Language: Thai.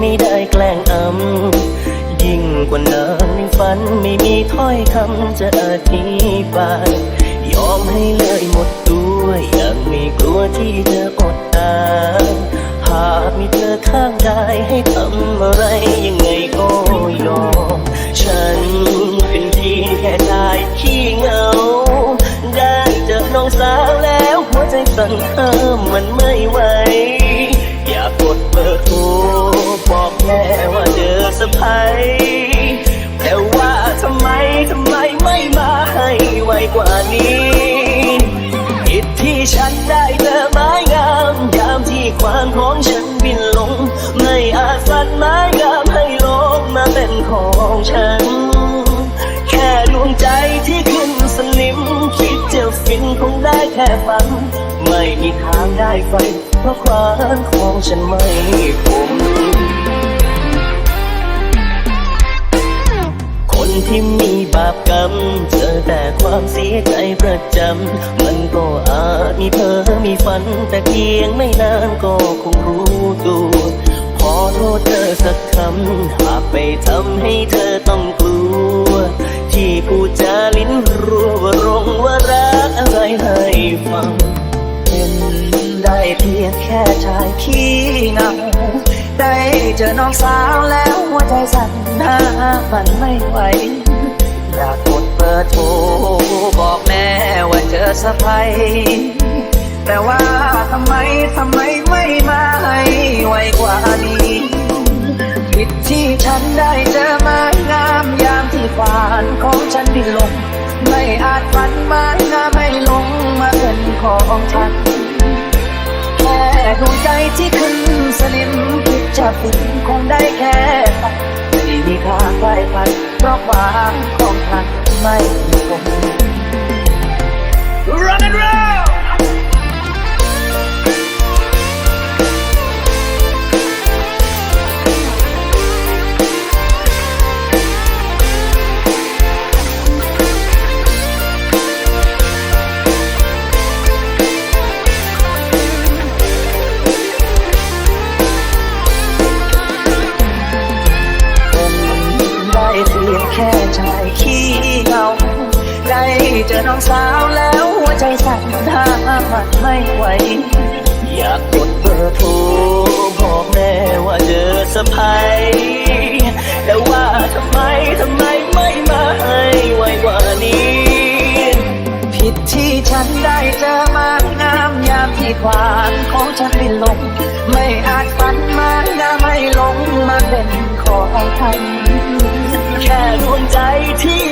ไม่ได้แกล้งอำยิ่งกว่านางในฝันไม่มีถ้อยคำจะอธิบาย ยอมให้เลยหมดตัวย่างไม่กลัวที่จะอดตายหากมีเธอข้างกายให้ทำอะไรยังไงก็ยอม ฉันเป็นที่แค่ชายขี้เหงา ได้เจอน้องสาวแล้วหัวใจสั่นห้ามมันไม่ไหว แม่ว่าเจอสะพายแต่ว่าทำไมทำไมไม่มาให้ไวกว่านี้ผิดที่ฉันได้เจอไม้งามยามที่ความของฉันบินลง ไม่อาจสั่นไม้งามให้ลงมาเป็นของฉัน แค่ดวงใจที่ขึ้นสนิม คิดจะฟินคงได้แค่ฝัน ไม่มีทางได้ไฟเพราะความของฉันไม่คมาปกรรม เจอแต่ความเสียใจประจำ มันก็อาจมีเพ้อมีฝัน แต่เพียงไม่นานก็คงรู้ตัวขอโทษเธอสักคำ หากไปทำให้เธอต้องกลัว ที่พูดจาลิ้นรัวว่ารงว่ารักอะไรให้ฟังเป็นได้เพียงแค่ชายขี้เงาได้เจอน้องสาวแล้วหัวใจสั่นหน้ามันไม่ไหว อยากกดเบอร์โทรบอกแม่ว่าเจอสะพายแต่ว่าทำไมทำไมไม่มาให้ไวกว่านี้ผิดที่ฉันได้เจอมางามยามที่ฝันของฉันดิ้นลงไม่อาจฝันมางามไม่ลงมาเป็นของฉันแค่ดวงใจที่ขึ้นสนิมคิดจะฟินคงได้แค่ไม่มีทางได้ฝัน ไม่คง Run and roll เป็นได้เพียงแค่ชายขี้ เหงาได้เจอน้องสาวแล้วหัวใจสั่นห้ามันไม่ไหว อยากกดเบอร์โทรบอกแม่ว่าเจอสะพายแต่ว่าทำไมทำไมไม่มาให้ไวกว่านี้ ผิดที่ฉันได้เจอมางามยามที่ควานของฉันได้ลง ไม่อาจฝันมางามไม่ลงมาเป็นของใครแค่ดวงใจที่